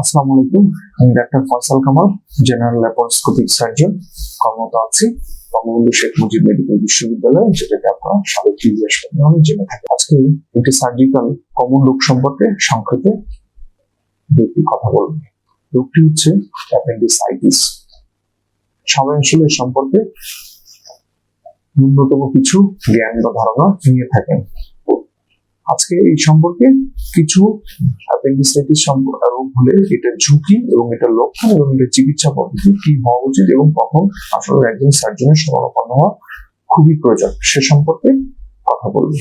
আসসালামু আলাইকুম। আমি doctor Faisal Kamal general laparoscopic surgeon কর্মরত আছি। বঙ্গবন্ধু শেখ মুজিব মেডিকেল বিশ্ববিদ্যালয়, যেটাকে আপনারা সাবেক জেনে থাকেন। আজকে একটি সার্জিক্যাল কমন রোগ সম্পর্কে সংক্ষেপে দুটি কথা বলব। রোগটি হচ্ছে অ্যাপেন্ডিসাইটিস সবাই আসলে সম্পর্কে ন্যূনতম কিছু জ্ঞান বা ধারণা নিয়ে থাকেন। আজকে এই সম্পর্কে কিছু অ্যাপেন্ডিসাইটিস রোগ হলে এটার ঝুঁকি এবং এটার লক্ষণ এবং এটার চিকিৎসা পদ্ধতি কি হওয়া উচিত এবং কখন আসলে একজন সার্জনের শরণাপন্ন হওয়া খুবই প্রয়োজন সে সম্পর্কে কথা বলব।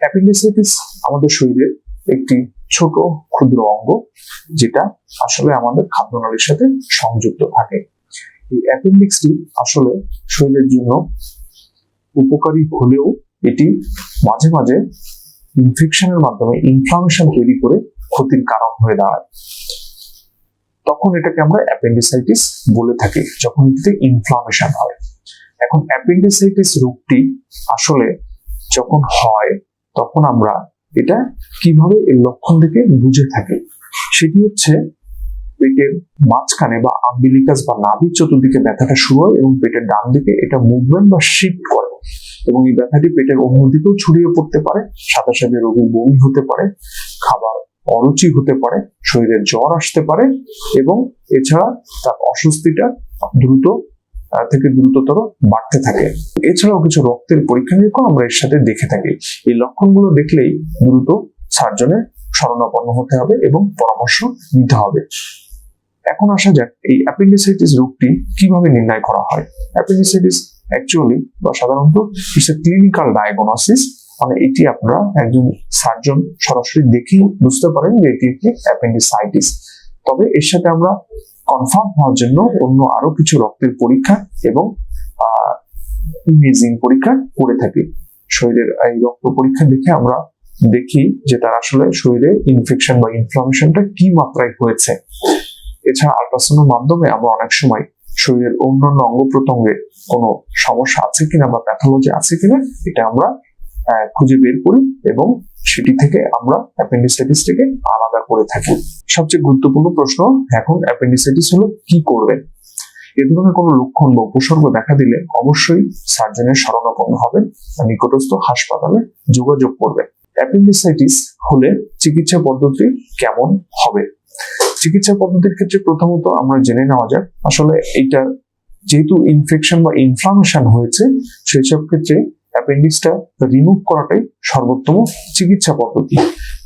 অ্যাপেন্ডিসাইটিস আমাদের শরীরের একটি ছোট ক্ষুদ্র অঙ্গ যেটা আসলে আমাদের খাদ্য খাদ্যনালীর সাথে সংযুক্ত থাকে। এই অ্যাপেন্ডিক্সটি আসলে শরীরের জন্য উপকারী হলেও এটি মাঝে মাঝে ইনফেকশনের মাধ্যমে ইনফ্লামেশন তৈরি করে ক্ষতির কারণ হয়ে দাঁড়ায়। তখন এটাকে আমরা অ্যাপেন্ডিসাইটিস বলে থাকি, যখন এটিতে ইনফ্লামেশন হয়। এখন অ্যাপেন্ডিসাইটিস রোগটি আসলে যখন হয়, তখন আমরা এটা কীভাবে এর লক্ষণ থেকে বুঝে থাকি? সেটি হচ্ছে পেটের মাঝখানে বা আম্বিলিকাস বা নাভির চতুর্দিকে ব্যথাটা শুরু হয় এবং পেটের ডান দিকে এটা মুভমেন্ট বা শিফট করে। এবং এই ব্যথাটি পেটের অন্যদিকেও ছড়িয়ে পড়তে পারে। সাথে সাথে রোগীর বমি হতে পারে, খাবার অরুচি হতে পারে, শরীরে জ্বর আসতে পারে এবং এছাড়া তার অস্বস্তিটা দ্রুত থেকে দ্রুততর বাড়তে থাকে। এছাড়াও কিছু রক্তের পরীক্ষা নিরীক্ষা আমরা এর সাথে দেখে থাকি। এই লক্ষণগুলো দেখলেই দ্রুত সার্জনের শরণাপন্ন হতে হবে এবং পরামর্শ নিতে হবে। এখন আসা যাক এই অ্যাপেন্ডিসাইটিস রোগটি কীভাবে নির্ণয় করা হয়। অ্যাপেন্ডিসাইটিস অ্যাকচুয়ালি বা সাধারণত ইটস এ ক্লিনিক্যাল ডায়াগনোসিস মানে এটি আপনারা একজন সার্জন সরাসরি দেখেই বুঝতে পারেন যে এটি একটি অ্যাপেন্ডিসাইটিস তবে এর সাথে আমরা কনফার্ম হওয়ার জন্য অন্য আরও কিছু রক্তের পরীক্ষা এবং ইমেজিং পরীক্ষা করে থাকি। শরীরের এই রক্ত পরীক্ষা দেখে আমরা দেখি যে তার আসলে শরীরে ইনফেকশন বা ইনফ্লামেশনটা কি মাত্রায় হয়েছে। এছাড়া আল্ট্রাসাউন্ডের মাধ্যমে আমরা অনেক সময় শরীরের অন্যান্য অঙ্গ প্রত্যঙ্গে কোনো সমস্যা আছে কিনা বা প্যাথোলজি আছে কিনা, এটা আমরা খুঁজে বের করি এবং সেটি থেকে আমরা অ্যাপেন্ডিসাইটিস থেকে আলাদা করে থাকি। সবচেয়ে গুরুত্বপূর্ণ প্রশ্ন এখন অ্যাপেন্ডিসাইটিস হলো কি করবেন? এ ধরনের কোনো লক্ষণ বা উপসর্গ দেখা দিলে অবশ্যই সার্জনের শরণাপন্ন হবেন নিকটস্থ হাসপাতালে যোগাযোগ করবেন। অ্যাপেন্ডিসাইটিস হলে চিকিৎসা পদ্ধতি কেমন হবে? চিকিৎসা পদ্ধতির ক্ষেত্রে প্রথমত আমরা জেনে নেওয়া যাক, আসলে এটা যেহেতু ইনফেকশন বা ইনফ্লামেশন হয়েছে সেই সব ক্ষেত্রে অ্যাপেন্ডিক্সটা রিমুভ করাটাই সর্বোত্তম চিকিৎসা পদ্ধতি।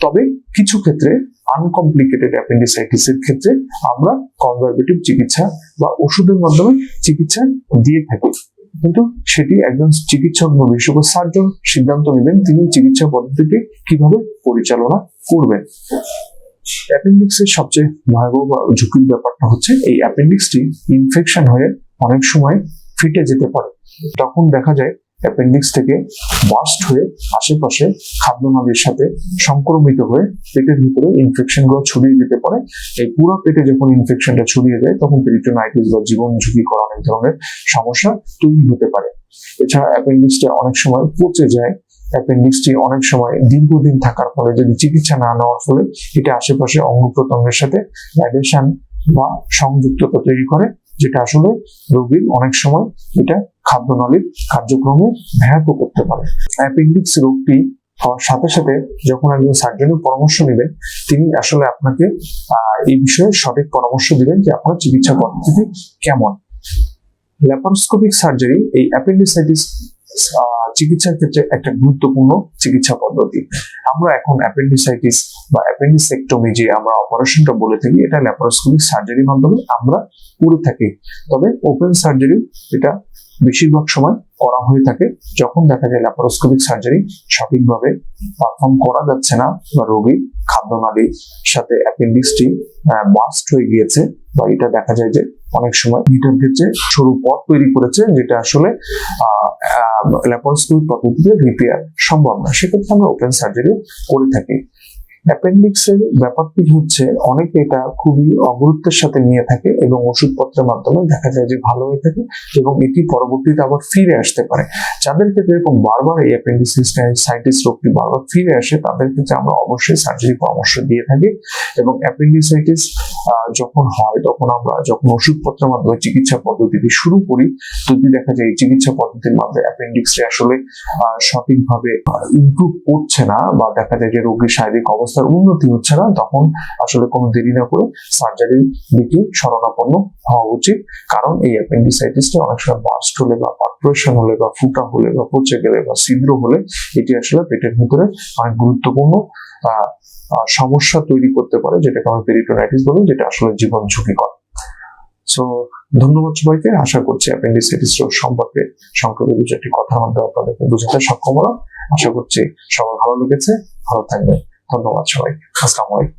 তবে কিছু ক্ষেত্রে আনকমপ্লিকেটেড অ্যাপেন্ডিসাইটিসের ক্ষেত্রে আমরা কনজারভেটিভ চিকিৎসা বা ওষুধের মাধ্যমে চিকিৎসা দিয়ে থাকি। কিন্তু সেটি একজন চিকিৎসক বা বিশেষজ্ঞ সার্জন সিদ্ধান্ত নেবেন তিনি চিকিৎসা পদ্ধতিটি কীভাবে পরিচালনা করবেন। অ্যাপেন্ডিক্সের সবচেয়ে ভয়াবহ বা ঝুঁকির ব্যাপারটা হচ্ছে এই অ্যাপেন্ডিক্সটি ইনফেকশন হয়ে অনেক সময় ফিটে যেতে পারে। তখন দেখা যায় অ্যাপেন্ডিক্স থেকে বাস্ট হয়ে আশেপাশে খাদ্যনালীর সাথে সংক্রমিত হয়ে পেটের ভিতরে ইনফেকশনগুলো ছড়িয়ে যেতে পারে। এই পুরো পেটে যখন ইনফেকশনটা ছড়িয়ে যায়, তখন পেরিটোনাইটিস বা জীবন ঝুঁকি করা অনেক ধরনের সমস্যা তৈরি হতে পারে। এছাড়া অ্যাপেন্ডিক্সটা অনেক সময় পচে যায় অ্যাপেন্ডিক্সটি অনেক সময় দীর্ঘদিন থাকার ফলে যদি চিকিৎসা না নেওয়ার ফলে এটা আশেপাশে অঙ্গ প্রত্যঙ্গের সাথে অ্যাডেশন বা সংযুক্ততা তৈরি করে, যেটা আসলে রোগীর অনেক সময় এটা খাদ্যনালীর কার্যক্রমে ব্যাহত করতে পারে। অ্যাপেন্ডিক্স রোগটি হওয়ার সাথে সাথে যখন একজন সার্জনের পরামর্শ নেবেন, তিনি আসলে আপনাকে এই বিষয়ে সঠিক পরামর্শ দিবেন যে আপনার চিকিৎসা পদ্ধতি কেমন। ল্যাপারোস্কোপিক সার্জারি এই অ্যাপেন্ডিসাইটিস চিকিৎসার ক্ষেত্রে একটা গুরুত্বপূর্ণ চিকিৎসা পদ্ধতি। আমরা এখন অ্যাপেন্ডিসাইটিস বা অ্যাপেন্ডিসেক্টমি যে আমরা অপারেশনটা বলে থাকি, এটা ল্যাপারোস্কোপিক সার্জারির মাধ্যমে আমরা করে থাকি। তবে ওপেন সার্জারি এটা বেশিরভাগ সময় করা হয়ে থাকে। যখন দেখা যায় ল্যাপারোস্কোপিক সার্জারি সঠিকভাবে পারফর্ম করা যাচ্ছে না বা রোগী খাদ্যনালীর সাথে অ্যাপেন্ডিক্সটি বাস্ট হয়ে গিয়েছে বা এটা দেখা যায় যে অনেক সময় ইটের ক্ষেত্রে সরু পথ তৈরি করেছে, যেটা আসলে ল্যাপারোস্কোপিক পদ্ধতিতে রিপেয়ার সম্ভব না। সেক্ষেত্রে আমরা ওপেন সার্জারি করে থাকি। অ্যাপেন্ডিক্সের ব্যাপারটি হচ্ছে, অনেকে এটা খুবই অগুরুত্বের সাথে নিয়ে থাকে এবং ওষুধপত্রের মাধ্যমে দেখা যায় যে ভালো হয়ে থাকে এবং এটি পরবর্তীতে আবার ফিরে আসতে পারে। যাদের ক্ষেত্রে এরকম বারবার এই অ্যাপেন্ডিসাইটিস রোগটি বারবার ফিরে আসে, তাদের ক্ষেত্রে আমরা অবশ্যই সার্জারি পরামর্শ দিয়ে থাকি এবং অ্যাপেন্ডিসাইটিস যখন হয় তখন আমরা যখন ওষুধপত্রের মাধ্যমে চিকিৎসা পদ্ধতিটি শুরু করি যদি দেখা যায় এই চিকিৎসা পদ্ধতির মাধ্যমে অ্যাপেন্ডিক্সটি আসলে সঠিকভাবে ইমপ্রুভ করছে না বা দেখা যায় যে রোগীর শারীরিক অবস্থার উন্নতি হচ্ছে না, তখন আসলে কোনো দেরি না করে সার্জারির দিকে শরণাপন্ন হওয়া উচিত। কারণ এই অ্যাপেন্ডিসাইটিসটি অনেক সময় বাস্ট হলে বা পারফরেশন হলে বা ফুটা হলে বা পচে গেলে বা ছিদ্র হলে এটি আসলে পেটের ভিতরে অনেক গুরুত্বপূর্ণ সমস্যা তৈরি করতে পারে, যেটাকে আমরা পেরিটোনাইটিস বলি, যেটা আসলে জীবন ঝুঁকি ঝুঁকিকর সো ধন্যবাদ সবাইকে। আশা করছি অ্যাপেন্ডিসাইটিস রোগ সম্পর্কে সংক্ষেপে দু চারটি কথার মাধ্যমে আপনাদেরকে বোঝাতে সক্ষম হলাম। আশা করছি সবার ভালো লেগেছে। ভালো থাকবেন। ধন্যবাদ সবাই আসসালামু আলাইকুম।